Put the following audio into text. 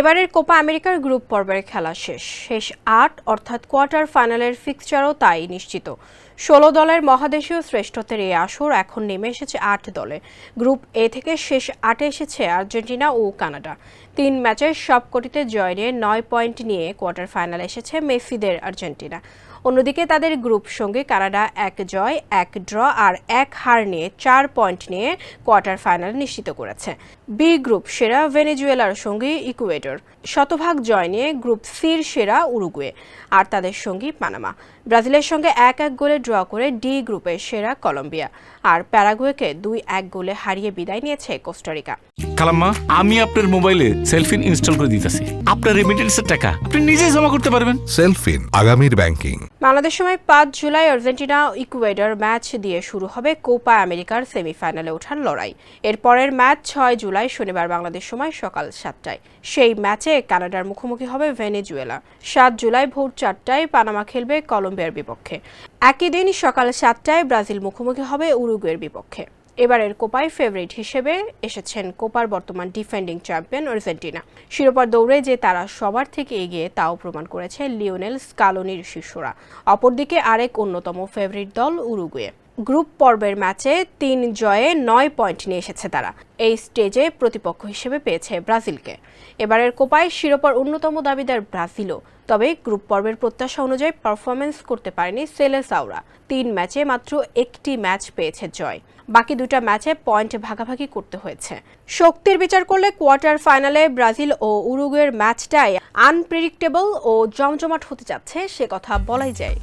এবারের কোপা আমেরিকার গ্রুপ পর্বের খেলা শেষ। শেষ আট, অর্থাৎ কোয়ার্টার ফাইনালের ফিক্সচারও তাই নিশ্চিত। ষোলো দলের মহাদেশীয় শ্রেষ্ঠত্বের এই আসর এখন নেমে এসেছে আট দলে। গ্রুপ এ থেকে শেষ আটে এসেছে আর্জেন্টিনা ও কানাডা। তিন ম্যাচের সবকটিতে জয় নিয়ে নয় পয়েন্ট নিয়ে কোয়ার্টার ফাইনালে এসেছে মেসিদের আর্জেন্টিনা। অন্যদিকে তাদের গ্রুপ সঙ্গে কানাডা এক জয়, এক ড্র আর এক হার নিয়ে চার পয়েন্ট নিয়ে কোয়ার্টার ফাইনাল নিশ্চিত করেছে। বি গ্রুপ সেরা ভেনেজুয়েলার সঙ্গে ইকুয়েডর। শতভাগ জয় নিয়ে গ্রুপ সির সেরা উরুগুয়ে আর তাদের সঙ্গী পানামা। ব্রাজিলের সঙ্গে এক এক গোলে ড্র করে ডি গ্রুপের সেরা কলম্বিয়া। আর প্যারাগুয়েকে দুই এক গোলে হারিয়ে বিদায় নিয়েছে কোস্টারিকা। খালাম্মা আমি আপনার মোবাইলে সেলফিন ইনস্টল করে দিতেছি। আপনার রেমিটেন্সের টাকা আপনি নিজেই জমা করতে পারবেন। সেলফিন আগামীর ব্যাংকিং। বাংলাদেশ সময় পাঁচ জুলাই আর্জেন্টিনা ইকুয়েডর ম্যাচ দিয়ে শুরু হবে কোপা আমেরিকার সেমিফাইনালে ওঠার লড়াই। এরপরের ম্যাচ ছয় জুলাই শনিবার বাংলাদেশ সময় সকাল সাতটায়। সেই ম্যাচে কানাডার মুখোমুখি হবে ভেনেজুয়েলা। সাত জুলাই ভোর চারটায় পানামা খেলবে কলম্বিয়ার বিপক্ষে। একই দিন সকাল সাতটায় ব্রাজিল মুখোমুখি হবে উরুগুয়ের বিপক্ষে। এবারের কোপায় ফেভারিট হিসেবে এসেছেন কোপার বর্তমান ডিফেন্ডিং চ্যাম্পিয়ন আর্জেন্টিনা। শিরোপার দৌড়ে যে তারা সবার থেকে এগিয়ে তাও প্রমাণ করেছে লিওনেল স্কালোনির শিষ্যরা অপরদিকে আরেক অন্যতম ফেভারিট দল উরুগুয়ে। গ্রুপ পর্বের ম্যাচে তিন জয়ে নয় পয়েন্ট নিয়ে এসেছে তারা। এই স্টেজে প্রতিপক্ষ হিসেবে পেয়েছে ব্রাজিলকে। এবারের কোপায় শিরোপার অন্যতম দাবিদার ব্রাজিলও। তবে গ্রুপ পর্বের প্রত্যাশা অনুযায়ী পারফরমেন্স করতে পারেনি সেলেসাওরা। তিন ম্যাচে মাত্র একটি ম্যাচ পেয়েছে জয়। বাকি দুটা ম্যাচে পয়েন্ট ভাগাভাগি করতে হয়েছে। শক্তির বিচার করলে কোয়ার্টার ফাইনালে ব্রাজিল ও উরুগুয়ের ম্যাচটাই আনপ্রেডিক্টেবল ও জমজমাট হতে যাচ্ছে, সে কথা বলাই যায়।